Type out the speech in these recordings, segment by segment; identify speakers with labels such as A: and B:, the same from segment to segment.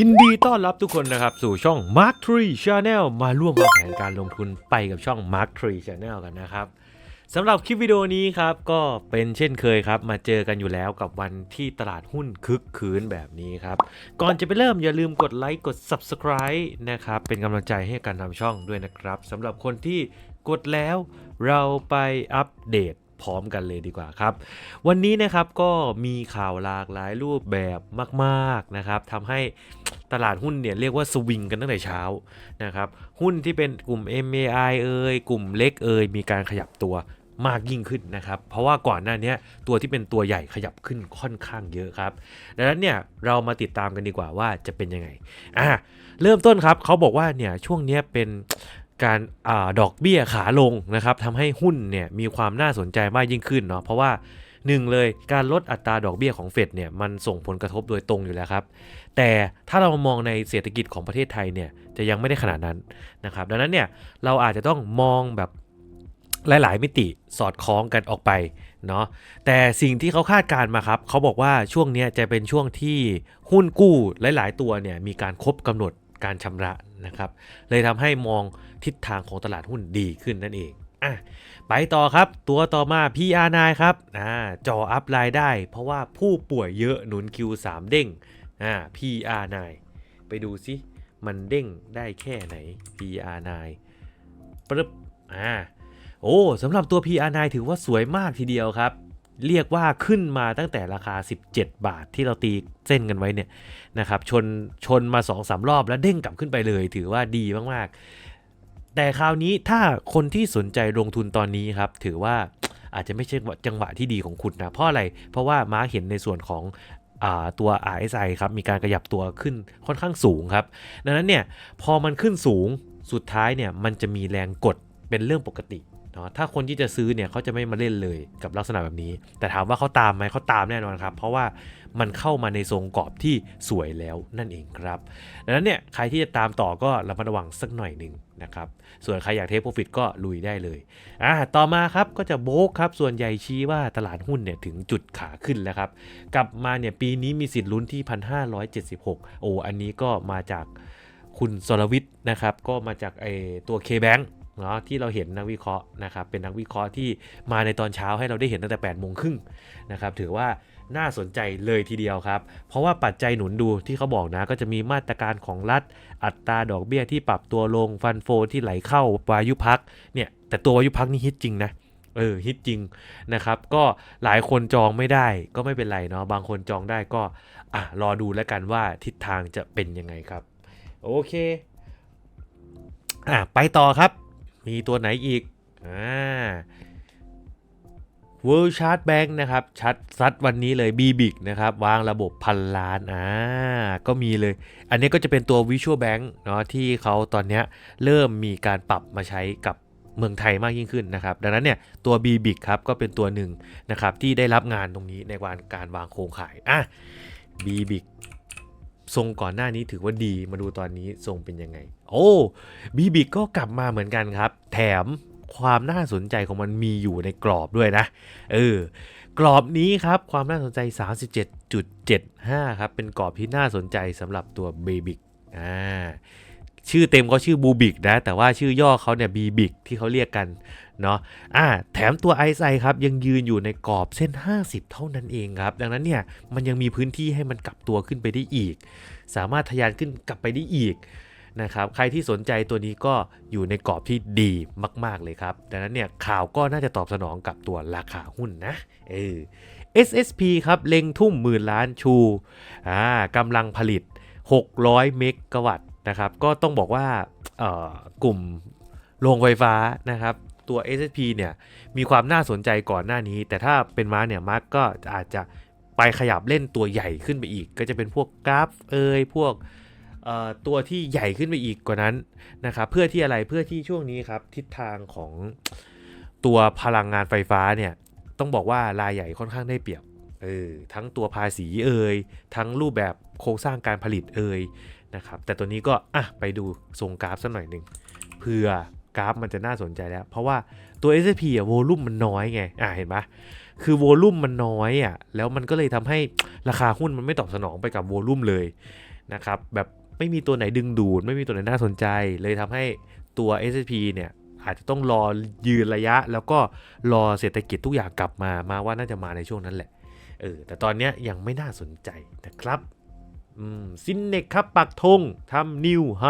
A: ยินดีต้อนรับทุกคนนะครับ สู่ช่อง Mark 3 Channel มาร่วมวางแผนการลงทุนไปกับช่อง Mark 3 Channel กันนะครับสำหรับคลิปวิดีโอนี้ครับ ก็เป็นเช่นเคยครับ มาเจอกันอยู่แล้วกับวันที่ตลาดหุ้นคึกคืนแบบนี้ครับ ก่อนจะไปเริ่มอย่าลืมกดไลค์กด Subscribe นะครับ เป็นกำลังใจให้การทำช่องด้วยนะครับสำหรับคนที่กดแล้วเราไปอัปเดตพร้อมกันเลยดีกว่าครับ วันนี้นะครับก็มีข่าวหลากหลายรูปแบบมาก ๆนะครับทำให้ ตลาดหุ้นเนี่ยเรียกว่าสวิงกันตั้งแต่เช้านะครับหุ้นที่เป็นกลุ่ม MAI เอ่ยกลุ่มเล็กเอ่ยมีการขยับตัวมากยิ่งขึ้นนะครับ เพราะว่าก่อนหน้านี้ตัวที่เป็นตัวใหญ่ขยับขึ้นค่อนข้างเยอะครับ ดังนั้นเนี่ยเรามาติดตามกันดีกว่าว่าจะเป็นยังไง อะเริ่มต้นครับเขาบอกว่าเนี่ยช่วงนี้เป็นการอาดอกเบี้ยขาลงนะครับทำให้หุ้นเนี่ยมีความน่าสนใจมากยิ่งขึ้นเนาะเพราะว่า หนึ่งเลยการลดอัตราดอกเบี้ยของเฟดเนี่ยมันส่งผลกระทบโดยตรงอยู่แล้วครับ แต่ถ้าเรามองในเศรษฐกิจของประเทศไทยเนี่ยจะยังไม่ได้ขนาดนั้นนะครับดังนั้นเนี่ยเราอาจจะต้องมองแบบหลาย ๆ มิติสอดคล้องกันออกไปเนาะแต่สิ่งที่เขาคาดการณ์มาครับเขาบอกว่าช่วงนี้จะเป็นช่วงที่หุ้นกู้หลาย ๆ ตัวเนี่ยมีการครบกำหนดการชำระนะครับเลยทำให้มองทิศทางของตลาดหุ้นดีขึ้นนั่นเอง อะไปต่อครับตัวต่อมา PR9 ครับอ่าจออัพไลน์ได้ เพราะว่าผู้ป่วยเยอะหนุน Q3 เด้งอ่า PR9 ไปดูซิมันเด้งได้แค่ไหน PR9 ปึ๊บอ่าโอ้สำหรับตัว PR9 ถือว่าสวยมากทีเดียวครับ เรียกว่าขึ้นมาตั้งแต่ราคา 17 บาทที่เราตีเส้นกันไว้เนี่ยนะครับชนชนมา2อสารอบแล้วเด้งกลับขึ้นไปเลย ถือว่าดีมากๆ แต่คราวนี้ถ้าคนที่สนใจลงทุนตอนนี้ครับ ถือว่าอาจจะไม่ใช่จังหวะที่ดีของคุณนะ เพราะอะไร เพราะว่ามาร์เห็นในส่วนของอตัว RSI ครับ มีการขยับตัวขึ้นค่อนข้างสูงครับ ดังนั้นเนี่ย พอมันขึ้นสูงสุดท้ายเนี่ย มันจะมีแรงกดเป็นเรื่องปกติเนาะถ้าคนที่จะซื้อเนี่ยเขาจะไม่มาเล่นเลยกับลักษณะแบบนี้ แต่ถามว่าเขาตามไหมเขาตามแน่นอนครับ เพราะว่ามันเข้ามาในทรงกรอบที่สวยแล้วนั่นเองครับ ดังนั้นเนี่ย ใครที่จะตามต่อก็ระมัดระวังสักหน่อยหนึ่ง นะครับ ส่วนใครอยากเทคโปรฟิตก็ลุยได้เลยอ่าต่อมาครับก็จะโบกครับส่วนใหญ่ชี้ว่าตลาดหุ้นเนี่ยถึงจุดขาขึ้นแล้วครับ กลับมาเนี่ยปีนี้มีสิทธิ์ลุ้นที่ 1,576 โอ้อันนี้ก็มาจากคุณสรวิทย์นะครับ ก็มาจากไอตัว K-Bank เนาะที่เราเห็นนักวิเคราะห์นะครับเป็นนักวิเคราะห์ที่มาในตอนเช้าให้เราได้เห็นตั้งแต่8โมงครึ่งนะครับถือว่า น่าสนใจเลยทีเดียวครับ เพราะว่าปัจจัยหนุนดูที่เขาบอกนะก็จะมีมาตรการของรัฐ อัตราดอกเบี้ยที่ปรับตัวลงฟันโฟที่ไหลเข้าวายุพักเนี่ยแต่ตัววายุพักนี่ฮิตจริงนะเออฮิตจริงนะครับก็หลายคนจองไม่ได้ก็ไม่เป็นไรเนาะบางคนจองได้ก็อะรอดูแล้วกันว่าทิศทางจะเป็นยังไงครับ โอเคอะไปต่อครับ มีตัวไหนอีกอ่า World Chart Bank นะครับชัดซัดวันนี้เลย b b i g นะครับ วางระบบพันล้านอ่าก็มีเลย อันนี้ก็จะเป็นตัว Visual Bank เนาะที่เขาตอนนี้เริ่มมีการปรับมาใช้กับเมืองไทยมากยิ่งขึ้นนะครับ ดังนั้นเนี่ยตัว b b i g ครับก็เป็นตัวหนึ่งนะครับที่ได้รับงานตรงนี้ในการการวางโครงข่ายอะ b b i g ทรงก่อนหน้านี้ถือว่าดีมาดูตอนนี้ทรงเป็นยังไง โอ้บีบิกก็กลับมาเหมือนกันครับ แถม ความน่าสนใจของมันมีอยู่ในกรอบด้วยนะ เออกรอบนี้ครับความน่าสนใจ 37.75 ครับ เป็นกรอบที่น่าสนใจสำหรับตัวเบบิกอ่าชื่อเต็มเขาชื่อบูบิกนะ แต่ว่าชื่อย่อเขาเนี่ยบีบิกที่เขาเรียกกันเนาะอ่าแถมตัวไอซ์ไอครับ ยังยืนอยู่ในกรอบเส้น 50 เท่านั้นเองครับ ดังนั้นเนี่ยมันยังมีพื้นที่ให้มันกลับตัวขึ้นไปได้อีก สามารถทะยานขึ้นกลับไปได้อีก นะครับใครที่สนใจตัวนี้ก็อยู่ในกรอบที่ดีมาก ๆ เลยครับ ดังนั้นเนี่ยข่าวก็น่าจะตอบสนองกับตัวราคาหุ้นนะเออ SSP ครับเล็งทุ่มหมื่นล้านชูอ่ากำลังผลิต 600 เมกะวัตต์นะครับก็ต้องบอกว่าเอ่อกลุ่มโรงไฟฟ้านะครับตัว SSP เนี่ยมีความน่าสนใจก่อนหน้านี้ แต่ถ้าเป็นมาร์กเนี่ยมาร์กก็อาจจะไปขยับเล่นตัวใหญ่ขึ้นไปอีก ก็จะเป็นพวกกราฟเอยพวก ตัวที่ใหญ่ขึ้นไปอีกกว่านั้นนะครับเพื่อที่อะไรเพื่อที่ช่วงนี้ครับทิศทางของตัวพลังงานไฟฟ้าเนี่ยต้องบอกว่ารายใหญ่ค่อนข้างได้เปรียบเออทั้งตัวภาษีเอ่ยทั้งรูปแบบโครงสร้างการผลิตเอ่ยนะครับแต่ตัวนี้ก็อะไปดูทรงกราฟสักหน่อยหนึ่งเพื่อกราฟมันจะน่าสนใจแล้ว เพราะว่าตัว S&P อะโวลุ่มมันน้อยไงอะเห็นปะคือโวลุ่มมันน้อยอะแล้วมันก็เลยทำให้ราคาหุ้นมันไม่ตอบสนองไปกับโวลุ่มเลยนะครับแบบ ไม่มีตัวไหนดึงดูด ไม่มีตัวไหนน่าสนใจ เลยทำให้ตัว S&P เนี่ยอาจจะต้องรอยืนระยะ แล้วก็รอเศรษฐกิจทุกอย่างกลับมามาว่าน่าจะมาในช่วงนั้นแหละเออแต่ตอนนี้ยังไม่น่าสนใจนะครับซินเนกครับปักธงทำนิวไฮ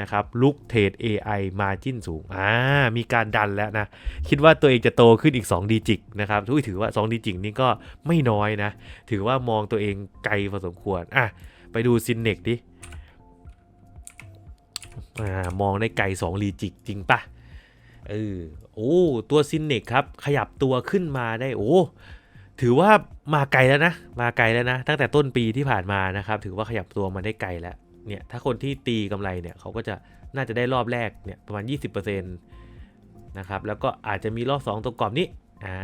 A: นะครับลุกเทรด AI มาจิ้นสูงอ่ามีการดันแล้วนะ คิดว่าตัวเองจะโตขึ้นอีก 2 ดีจิกนะครับถือว่า 2 ดีจิกนี่ก็ไม่น้อยนะ ถือว่ามองตัวเองไกลพอสมควรอะไปดูซินเนกดิ อมองได้ไกล2ลีจิกจริงปะเออโอ้ตัวซินเนกครับ ขยับตัวขึ้นมาได้โอ้ถือว่ามาไกลแล้วนะ มาไกลแล้วนะ ตั้งแต่ต้นปีที่ผ่านมานะครับ ถือว่าขยับตัวมาได้ไกลแล้วเนี่ยถ้าคนที่ตีกำไรเนี่ยเขาก็จะน่าจะได้รอบแรกเนี่ยประมาณ 20%นะครับแล้วก็อาจจะมีรอบ 2ตรงกรอบนี้อ่า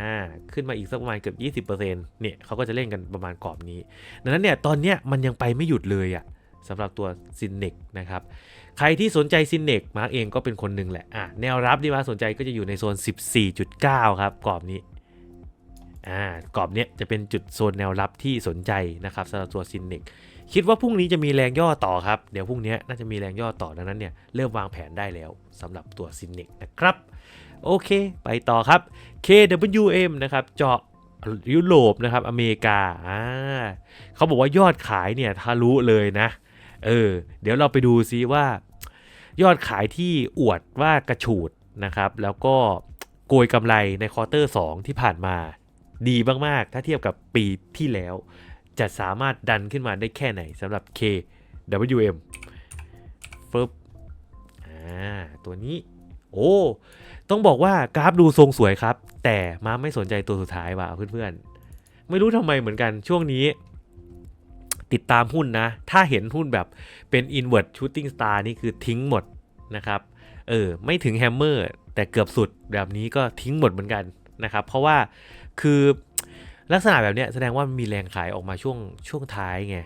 A: ขึ้นมาอีกสักประมาณเกือบ20%เนี่ยเขาก็จะเล่นกันประมาณกรอบนี้ ดังนั้นเนี่ยตอนเนี้ยมันยังไปไม่หยุดเลยอะ่ะสำหรับตัวซินเนกนะครับ ใครที่สนใจซินเนกมาร์กเองก็เป็นคนหนึ่งแหละอะแนวรับที่มาสนใจก็จะอยู่ในโซน 14.9 ครับกรอบนี้อ่ากรอบเนี้ยจะเป็นจุดโซนแนวรับที่สนใจนะครับสำหรับตัวซินเนกคิดว่าพรุ่งนี้จะมีแรงย่อต่อครับ เดี๋ยวพรุ่งนี้น่าจะมีแรงย่อต่อดังนั้นเนี่ยเริ่มวางแผนได้แล้วสำหรับตัวซินเนกนะครับ โอเค ไปต่อครับ KWM นะครับเจาะยุโรปนะครับอเมริกาอ่าเขาบอกว่ายอดขายเนี่ยทะลุเลยนะ เออ เดี๋ยวเราไปดูซิว่า ยอดขายที่อวดว่ากระฉูดนะครับ แล้วก็โกยกำไรในควอเตอร์ 2 ที่ผ่านมา ดีมาก ๆ ถ้าเทียบกับปีที่แล้ว จะสามารถดันขึ้นมาได้แค่ไหนสำหรับ KWM ฟึบอ่าตัวนี้ โอ้ต้องบอกว่ากราฟดูทรงสวยครับ แต่มาไม่สนใจตัวสุดท้ายว่ะเพื่อนๆ ไม่รู้ทำไมเหมือนกันช่วงนี้ ติดตามหุ้นนะ ถ้าเห็นหุ้นแบบเป็น inward shooting star นี่คือทิ้งหมดนะครับ เออ ไม่ถึงแฮมเมอร์แต่เกือบสุดแบบนี้ก็ทิ้งหมดเหมือนกันนะครับ เพราะว่าคือลักษณะแบบนี้แสดงว่ามีแรงขายออกมาช่วงช่วงท้ายไง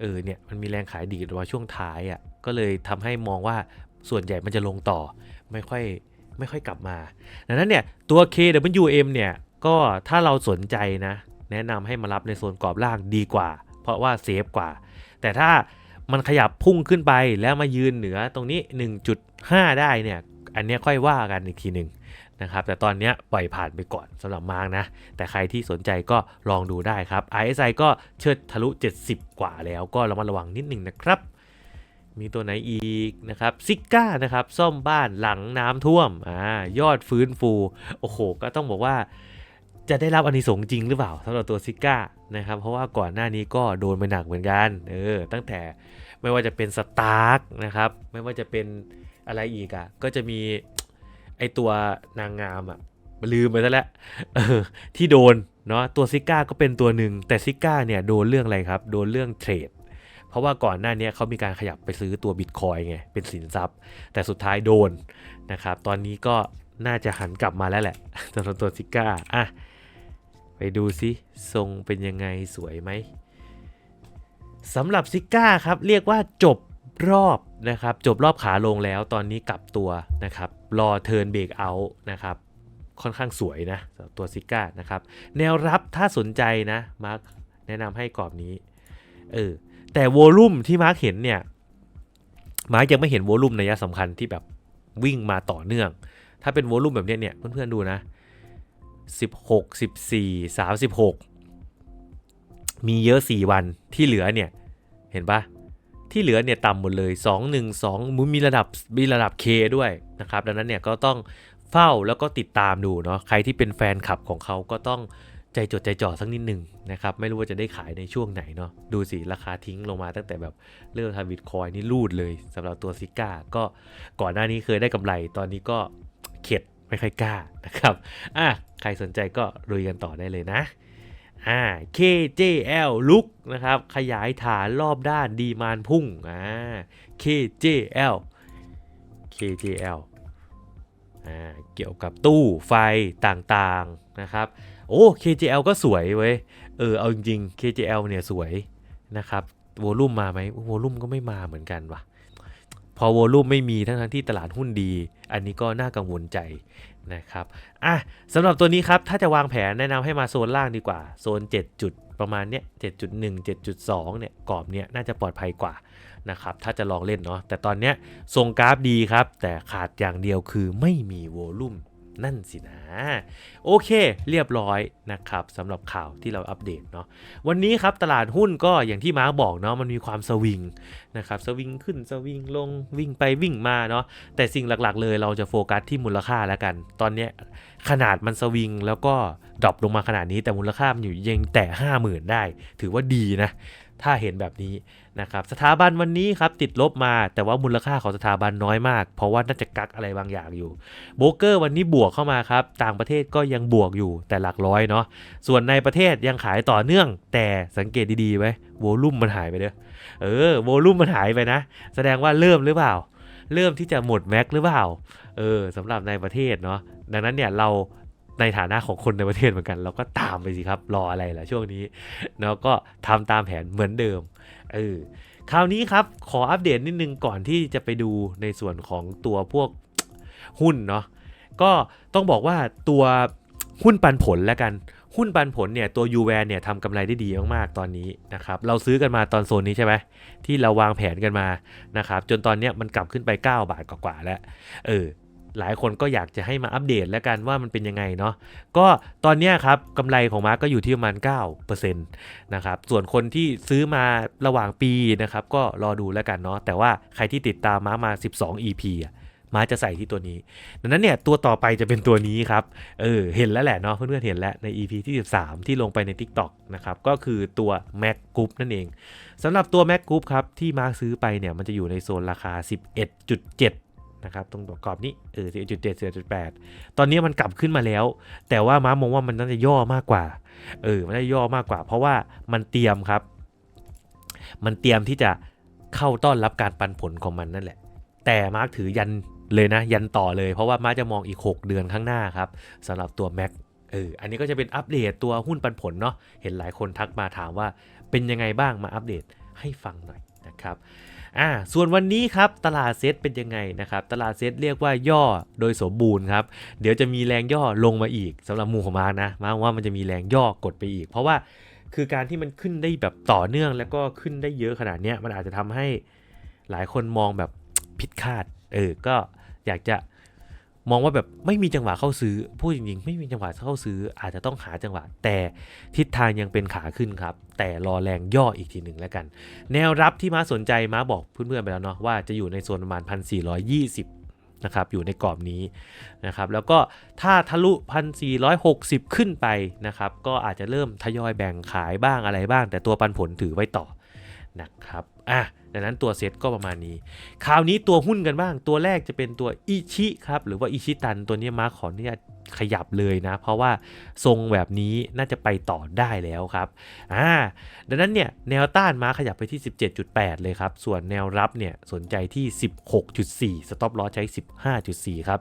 A: เออ เนี่ยมันมีแรงขายดีดออกมาช่วงท้ายอะ่ะ ก็เลยทำให้มองว่าส่วนใหญ่มันจะลงต่อ ไม่ค่อยไม่ค่อยกลับมา ดังนั้นเนี่ยตัว KWM เนี่ยก็ถ้าเราสนใจนะ แนะนำให้มารับในโซนกรอบล่างดีกว่า เพราะว่าเซฟกว่า แต่ถ้ามันขยับพุ่งขึ้นไปแล้วมายืนเหนือตรงนี้ 1.5 ได้เนี่ย อันนี้ค่อยว่ากันอีกทีหนึ่งนะครับ แต่ตอนนี้ปล่อยผ่านไปก่อนสำหรับมาร์กนะ แต่ใครที่สนใจก็ลองดูได้ครับ RSI ก็เชิดทะลุ 70 กว่าแล้วก็ระมัดระวังนิดหนึ่งนะครับมีตัวไหนอีกนะครับซิก้านะครับ ซ่อมบ้านหลังน้ำท่วมอ่ายอดฟื้นฟู โอ้โห ก็ต้องบอกว่า จะได้รับอานิสงส์จริงหรือเปล่าสำหรับตัวซิก้านะครับเพราะว่าก่อนหน้านี้ก็โดนไปหนักเหมือนกันเออตั้งแต่ไม่ว่าจะเป็นสตาร์กนะครับไม่ว่าจะเป็นอะไรอีกอะ่ะก็จะมีไอตัวนางงามอะ่ะลืมไปซะแล้วที่โดนเนาะตัวซิก้าก็เป็นตัวหนึ่งแต่ซิก้าเนี่ยโดนเรื่องอะไรครับ โดนเรื่องเทรดเพราะว่าก่อนหน้านี้เขามีการขยับไปซื้อตัวบิตคอยไงเป็นสินทรัพย์ แต่สุดท้ายโดนนะครับตอนนี้ก็น่าจะหันกลับมาแล้วแหละสำหรับตัวซิก้าอะ ไปดูซิทรงเป็นยังไงสวยไหมสำหรับซิก้าครับเรียกว่าจบรอบนะครับ จบรอบขาลงแล้วตอนนี้กลับตัวนะครับ รอเทิร์นเบรกเอาท์นะครับค่อนข้างสวยนะตัวซิก้านะครับ แนวรับถ้าสนใจนะมาร์คแนะนำให้กรอบนี้เออแต่โวลุ่มที่มาร์กเห็นเนี่ยมาร์กยังไม่เห็นโวลุ่มในยะสำคัญที่แบบวิ่งมาต่อเนื่อง ถ้าเป็นโวลุ่มแบบนี้เนี่ยเพื่อนๆดูนะ 16 14 36 มีเยอะ 4 วันที่เหลือเนี่ย เห็นปะที่เหลือเนี่ยต่ำหมดเลย 2 1 2มุมีระดับมีระดับ K ด้วยนะครับ ดังนั้นเนี่ยก็ต้องเฝ้าแล้วก็ติดตามดูเนาะใครที่เป็นแฟนคลับของเขาก็ต้องใจจดใจจ่อสักนิดหนึ่งนะครับ ไม่รู้ว่าจะได้ขายในช่วงไหนเนาะดูสิ ราคาทิ้งลงมาตั้งแต่แบบเริ่มทำบิตคอยนี่รูดเลยสำหรับตัวซิก้าก็ก่อนหน้านี้เคยได้กำไรตอนนี้ก็ ไม่ค่อยกล้านะครับอะใครสนใจก็ลุยกันต่อได้เลยนะอ่า KJL ลุกนะครับ ขยายฐานรอบด้านดีมานพุ่งอ่า KJL KJL อ่าเกี่ยวกับตู้ไฟต่างๆนะครับ โอ้ KJL ก็สวยเว้ยเออเอาจริงๆ KJL เนี่ยสวยนะครับโวลุ่มมาไหมโวลุ่มก็ไม่มาเหมือนกันว่ะ พอวอลุ่มไม่มีทั้งทั้งที่ตลาดหุ้นดี อันนี้ก็น่ากังวลใจนะครับอะสำหรับตัวนี้ครับ ถ้าจะวางแผนแนะนำให้มาโซนล่างดีกว่า โซน 7 จุดประมาณเนี้ย 7.1 7.2 เนี่ยกรอบเนี้ยน่าจะปลอดภัยกว่านะครับ ถ้าจะลองเล่นเนาะแต่ตอนเนี้ยทรงกราฟดีครับ แต่ขาดอย่างเดียวคือไม่มีวอลุ่ม นั่นสินะ โอเค เรียบร้อยนะครับสำหรับข่าวที่เราอัปเดตเนาะวันนี้ครับตลาดหุ้นก็อย่างที่มาบอกเนาะมันมีความสวิงนะครับสวิงขึ้นสวิงลงวิ่งไปวิ่งมาเนาะแต่สิ่งหลักๆ เลยเราจะโฟกัสที่มูลค่าแล้วกัน ตอนเนี้ยขนาดมันสวิงแล้วก็ดรอปลงมาขนาดนี้แต่มูลค่ามันอยู่ยังแต่ 50,000 ได้ ถือว่าดีนะ ถ้าเห็นแบบนี้ นะครับสถาบันวันนี้ครับติดลบมา แต่ว่ามูลค่าของสถาบันน้อยมาก เพราะว่าน่าจะกักอะไรบางอย่างอยู่โบรกเกอร์วันนี้บวกเข้ามาครับต่างประเทศก็ยังบวกอยู่แต่หลักร้อยเนาะส่วนในประเทศยังขายต่อเนื่อง แต่สังเกตดีๆไว้โวลุ่มมันหายไปเด้อเออโวลุ่มมันหายไปนะ แสดงว่าเริ่มหรือเปล่า เริ่มที่จะหมดแม็กหรือเปล่าเออสำหรับในประเทศเนาะดังนั้นเนี่ยเราในฐานะของคนในประเทศเหมือนกัน เราก็ตามไปสิครับ รออะไรล่ะช่วงนี้แล้วก็ทำตามแผนเหมือนเดิม เออคราวนี้ครับขออัปเดตนิดนึงก่อนที่จะไปดูในส่วนของตัวพวกหุ้นเนาะก็ต้องบอกว่าตัวหุ้นปันผลแล้วกัน หุ้นปันผลเนี่ยตัว u v a n เนี่ยทำกำไรได้ดีมากๆตอนนี้นะครับเราซื้อกันมาตอนโซนนี้ใช่ไหมที่เราวางแผนกันมานะครับจนตอนเนี้ยมันกลับขึ้นไป 9 บาทกว่าๆแล้วเออ หลายคนก็อยากจะให้มาอัปเดตแล้วกันว่ามันเป็นยังไงเนาะก็ตอนนี้ครับกำไรของมาร์กก็อยู่ที่ประมาณ9%นะครับส่วนคนที่ซื้อมาระหว่างปีนะครับก็รอดูแล้วกันเนาะแต่ว่าใครที่ติดตามมามา 12 EP อะมาจะใส่ที่ตัวนี้ ดังนั้นเนี่ยตัวต่อไปจะเป็นตัวนี้ครับ เออ เห็นแล้วแหละเนาะเพื่อนๆเห็นแล้วใน EP ที่ 13 ที่ลงไปใน TikTok นะครับ ก็คือตัว Mac Group นั่นเองสำหรับตัว Mac Group ครับ ที่มาร์คซื้อไปเนี่ย มันจะอยู่ในโซนราคา 11.7 นะครับตรงตัวกรอบนี้เออ11.7 11.8ตอนนี้มันกลับขึ้นมาแล้ว แต่ว่าม้ามองว่ามันน่าจะย่อมากกว่าเออมันน่าจะย่อมากกว่า เพราะว่ามันเตรียมครับ มันเตรียมที่จะเข้าต้อนรับการปันผลของมันนั่นแหละ แต่มาร์คถือยันเลยนะ ยันต่อเลย เพราะว่ามาร์คจะมองอีก 6 เดือนข้างหน้าครับสำหรับตัว Mac เอออันนี้ก็จะเป็นอัปเดตตัวหุ้นปันผลเนาะเห็นหลายคนทักมาถามว่าเป็นยังไงบ้างมาอัปเดตให้ฟังหน่อยนะครับ อ่าส่วนวันนี้ครับตลาดเซตเป็นยังไงนะครับตลาดเซตเรียกว่าย่อโดยสมบูรณ์ครับเดี๋ยวจะมีแรงย่อลงมาอีกสำหรับมูของมาร์คนะมาร์คว่ามันจะมีแรงย่อกดไปอีก เพราะว่าคือการที่มันขึ้นได้แบบต่อเนื่องแล้วก็ขึ้นได้เยอะขนาดนี้มันอาจจะทำให้หลายคนมองแบบผิดคาดเออก็อยากจะ มองว่าแบบไม่มีจังหวะเข้าซื้อพูดจริงๆ ไม่มีจังหวะเข้าซื้อ อาจจะต้องหาจังหวะ แต่ทิศทางยังเป็นขาขึ้นครับ แต่รอแรงย่ออีกทีหนึ่งแล้วกัน แนวรับที่ม้าสนใจม้าบอกเพื่อนๆไปแล้วเนาะว่าจะอยู่ในโซนประมาณ 1,420นะครับอยู่ในกรอบนี้นะครับแล้วก็ถ้าทะลุ 1,460 ขึ้นไปนะครับก็อาจจะเริ่มทยอยแบ่งขายบ้างอะไรบ้าง แต่ตัวปันผลถือไว้ต่อนะครับอะ ดังนั้นตัวเซตก็ประมาณนี้ คราวนี้ตัวหุ้นกันบ้าง ตัวแรกจะเป็นตัวอิชิครับ หรือว่าอิชิตันตัวนี้มาขออนุญาตขยับเลยนะ เพราะว่าทรงแบบนี้น่าจะไปต่อได้แล้วครับอ่าดังนั้นเนี่ยแนวต้านมาขยับไปที่ 17.8 เลยครับ ส่วนแนวรับเนี่ยสนใจที่ 16.4 สต็อปลอใช้ 15.4 ครับ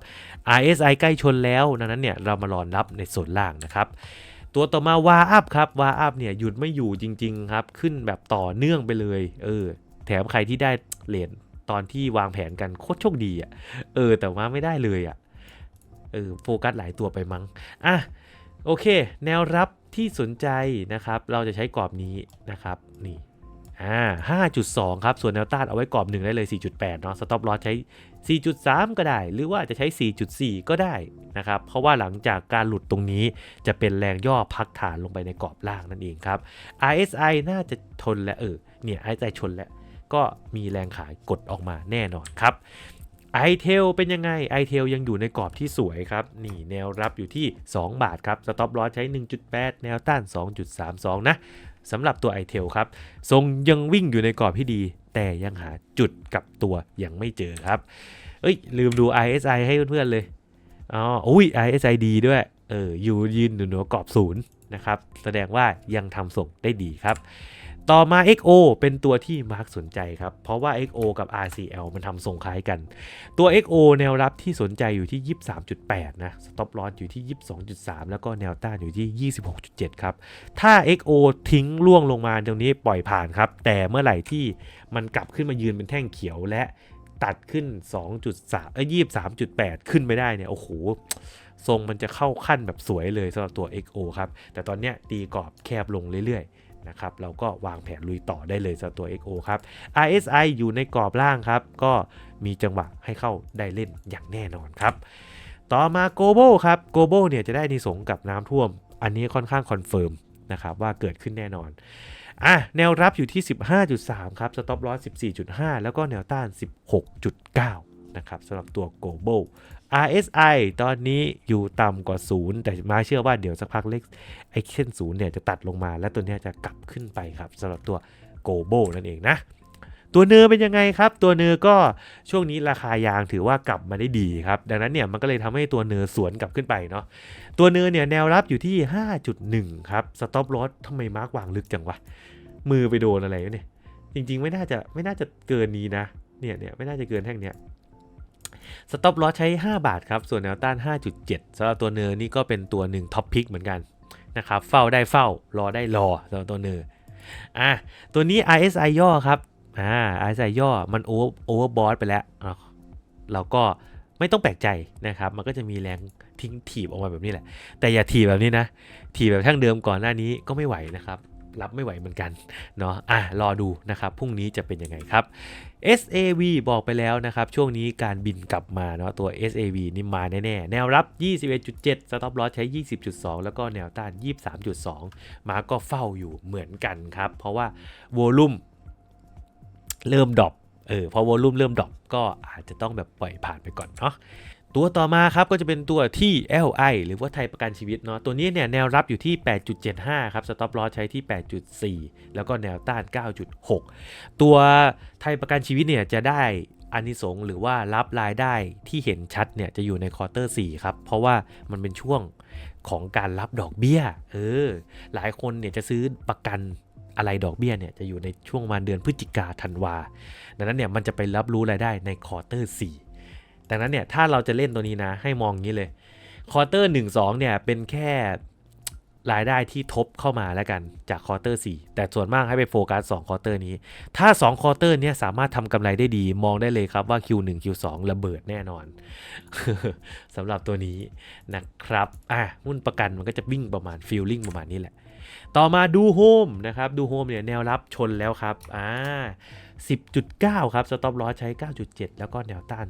A: RSI ใกล้ชนแล้ว ดังนั้นเนี่ยเรามารอนรับในส่วนล่างนะครับตัวต่อมาวาอัพครับวาอัพเนี่ยหยุดไม่อยู่จริง ๆ ครับ ขึ้นแบบต่อเนื่องไปเลย เออ แถมใครที่ได้เหรียญตอนที่วางแผนกันโคตรโชคดีอะ เออ แต่ว่าไม่ได้เลยอะ เออ โฟกัสหลายตัวไปมั้ง อะ โอเค แนวรับที่สนใจนะครับ เราจะใช้กรอบนี้นะครับ นี่ อ่า 5.2 ครับ ส่วนแนวต้านเอาไว้กรอบหนึ่งได้เลย 4.8 เนาะ สต็อปลอสใช้ 4.3 ก็ได้ หรือว่าจะใช้ 4.4 ก็ได้นะครับ เพราะว่าหลังจากการหลุดตรงนี้จะเป็นแรงย่อพักฐานลงไปในกรอบล่างนั่นเองครับ RSI น่าจะทนและเออ เนี่ย RSI ชนแล้ว ก็มีแรงขายกดออกมาแน่นอนครับ i t e l เป็นยังไง i t e l ยังอยู่ในกรอบที่สวยครับ นี่แนวรับอยู่ที่ 2 บาทครับสต็อปลอสใช้ 1.8 แนวต้าน 2.32 นะสำหรับตัว i t e l ครับ ทรงยังวิ่งอยู่ในกรอบที่ดี แต่ยังหาจุดกับตัวยังไม่เจอครับ เอ้ย ลืมดู RSI ให้เพื่อนๆเลยอ๋ออุ้ย RSI ดีด้วย เอออยู่ยืนอยู่เหนือกรอบศูนย์นะครับ แสดงว่ายังทำส่งได้ดีครับ ต่อมา XO เป็นตัวที่มาร์คสนใจครับ เพราะว่า XO กับ RCL มันทำส่งคล้ายกัน ตัว XO แนวรับที่สนใจอยู่ที่ 23.8 นะ Stop Loss อยู่ที่ 22.3 แล้วก็แนวต้านอยู่ที่ 26.7 ครับ ถ้า XO ทิ้งล่วงลงมาตรงนี้ปล่อยผ่านครับ แต่เมื่อไหร่ที่มันกลับขึ้นมายืนเป็นแท่งเขียวและตัดขึ้น 2.3เอ้ย23.8 ขึ้นไปได้เนี่ย โอ้โห ทรงมันจะเข้าขั้นแบบสวยเลยสำหรับตัว XO ครับ แต่ตอนเนี้ยตีกรอบแคบลงเรื่อยๆ นะครับเราก็วางแผนลุยต่อได้เลยสำหรับตัว XO ครับ RSI อยู่ในกรอบล่างครับ ก็มีจังหวะให้เข้าได้เล่นอย่างแน่นอนครับ ต่อมา g l o b a ครับ g l o b a เนี่ยจะได้นิสงกับน้ำท่วม อันนี้ค่อนข้างคอนเฟิร์มนะครับว่าเกิดขึ้นแน่นอนอะแนวรับอยู่ที่ 15.3 ครับ Stop Loss 14.5 แล้วก็แนวต้าน 16.9 นะครับสำหรับตัว Global RSI ตอนนี้อยู่ต่ำกว่า 0 แต่มาเชื่อว่าเดี๋ยวสักพักเลขไอเส้นศูนย์เนี่ยจะตัดลงมา และตัวนี้จะกลับขึ้นไปครับสำหรับตัว Global นั่นเองนะตัวเนื้อเป็นยังไงครับ ตัวเนื้อก็ช่วงนี้ราคายางถือว่ากลับมาได้ดีครับ ดังนั้นเนี่ยมันก็เลยทำให้ตัวเนื้อสวนกลับขึ้นไปเนาะตัวเนื้อเนี่ยแนวรับอยู่ที่ 5.1 ครับสต็อปลอสทำไมมาร์กวางลึกจังวะมือไปโดนอะไรเนี่ยจริง ๆ ไม่น่าจะไม่น่าจะเกินนี้นะเนี่ยเนี่ยไม่น่าจะเกินแท่งเนี้ย สต็อปลอใช้ 5 บาทครับ ส่วนแนวต้าน 5.7สำหรับตัวเนื้อนี่ก็เป็นตัวหนึ่งท็อปพิกเหมือนกันนะครับ เฝ้าได้เฝ้ารอได้รอสำหรับตัวเนื้ออะตัวนี้ RSI ย่อครับอ่า RSI ย่อมันโอเวอร์โอเวอร์บอสไปแล้วเราก็ไม่ต้องแปลกใจนะครับ มันก็จะมีแรงทิ้งถีบออกมาแบบนี้แหละ แต่อย่าถีบแบบนี้นะ ถีบแบบแท่งเดิมก่อนหน้านี้ก็ไม่ไหวนะครับ รับไม่ไหวเหมือนกันเนาะ อะ รอดูนะครับ พรุ่งนี้จะเป็นยังไงครับ SAV บอกไปแล้วนะครับ ช่วงนี้การบินกลับมาเนาะตัว SAV นี่มาแน่ๆ แนวรับ 21.7 Stop Loss ใช้ 20.2 แล้วก็แนวต้าน 23.2 มาก็เฝ้าอยู่เหมือนกันครับ เพราะว่าโวลุ่มเริ่มดรอปเออพอวอลุ่มเริ่มดรอปก็อาจจะต้องแบบปล่อยผ่านไปก่อนเนาะ ตัวต่อมาครับก็จะเป็นตัวที่ LI หรือว่าไทยประกันชีวิตเนาะตัวนี้เนี่ยแนวรับอยู่ที่ 8.75 ครับ Stop Loss ใช้ที่ 8.4 แล้วก็แนวต้าน 9.6 ตัวไทยประกันชีวิตเนี่ยจะได้อานิสงหรือว่ารับรายได้ที่เห็นชัดเนี่ยจะอยู่ในควอเตอร์4ครับ เพราะว่ามันเป็นช่วงของการรับดอกเบี้ย เออ หลายคนเนี่ยจะซื้อประกันอะไรดอกเบี้ยเนี่ยจะอยู่ในช่วงประมาณเดือนพฤศจิกาธันวาดังนั้นเนี่ยมันจะไปรับรู้รายได้ในควอเตอร์4 ดังนั้นเนี่ยถ้าเราจะเล่นตัวนี้นะให้มองอย่างนี้เลยควอเตอร์หนึ่งสองเนี่ยเป็นแค่รายได้ที่ทบเข้ามาแล้วกันจากควอเตอร์4แต่ส่วนมากให้ไปโฟกัส2ควอเตอร์นี้ ถ้า2ควอเตอร์เนี่ยสามารถทำกำไรได้ดี มองได้เลยครับว่า Q1 Q2 ระเบิดแน่นอนสำหรับตัวนี้นะครับอะหุ้นประกันมันก็จะวิ่งประมาณฟีลลิ่งประมาณนี้แหละ ต่อมาดูโฮมนะครับดูโฮมเนี่ยแนวรับชนแล้วครับอ่า 10.9 ครับ สต็อปลอสใช้ 9.7 แล้วก็แนวต้าน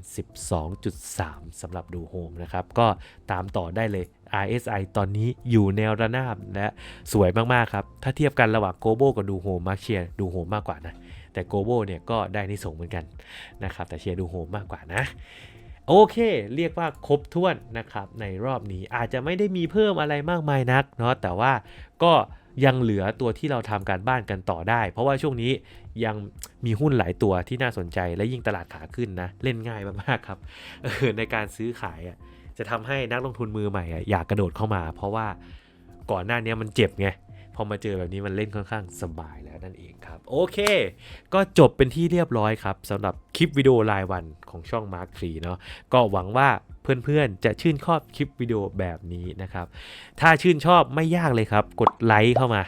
A: 12.3สำหรับดูโฮมนะครับ ก็ตามต่อได้เลย RSI ตอนนี้อยู่แนวระนาบและสวยมากๆครับ ถ้าเทียบกันระหว่างโกโบกับดูโฮมมาเชียร์ดูโฮมมากกว่านะ แต่โกโบเนี่ยก็ได้นิสงเหมือนกันนะครับแต่เชียร์ดูโฮมมากกว่านะโอเค เรียกว่าครบถ้วนนะครับในรอบนี้อาจจะไม่ได้มีเพิ่มอะไรมากมายนักเนาะแต่ว่าก็ยังเหลือตัวที่เราทำการบ้านกันต่อได้ เพราะว่าช่วงนี้ ยังมีหุ้นหลายตัวที่น่าสนใจและยิ่งตลาดขาขึ้นนะ เล่นง่ายมากๆครับเออในการซื้อขายอะจะทำให้นักลงทุนมือใหม่อะอยากกระโดดเข้ามา เพราะว่าก่อนหน้านี้มันเจ็บไงพอมาเจอแบบนี้มันเล่นค่อนข้างสบายแล้วนั่นเองครับ โอเค ก็จบเป็นที่เรียบร้อยครับสำหรับคลิปวิดีโอรายวันของช่อง Mark 3เนาะก็หวังว่าเพื่อนๆ จะชื่นชอบคลิปวิดีโอแบบนี้นะครับ ถ้าชื่นชอบไม่ยากเลยครับ กดไลค์เข้ามา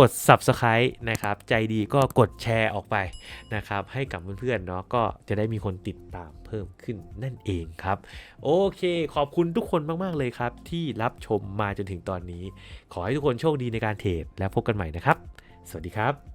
A: กด Subscribe นะครับ ใจดีก็กดแชร์ออกไปนะครับ ให้กับเพื่อนๆเนาะก็จะได้มีคนติดตามเพิ่มขึ้นนั่นเองครับ โอเค ขอบคุณทุกคนมากๆเลยครับ ที่รับชมมาจนถึงตอนนี้ ขอให้ทุกคนโชคดีในการเทรดและพบกันใหม่นะครับ สวัสดีครับ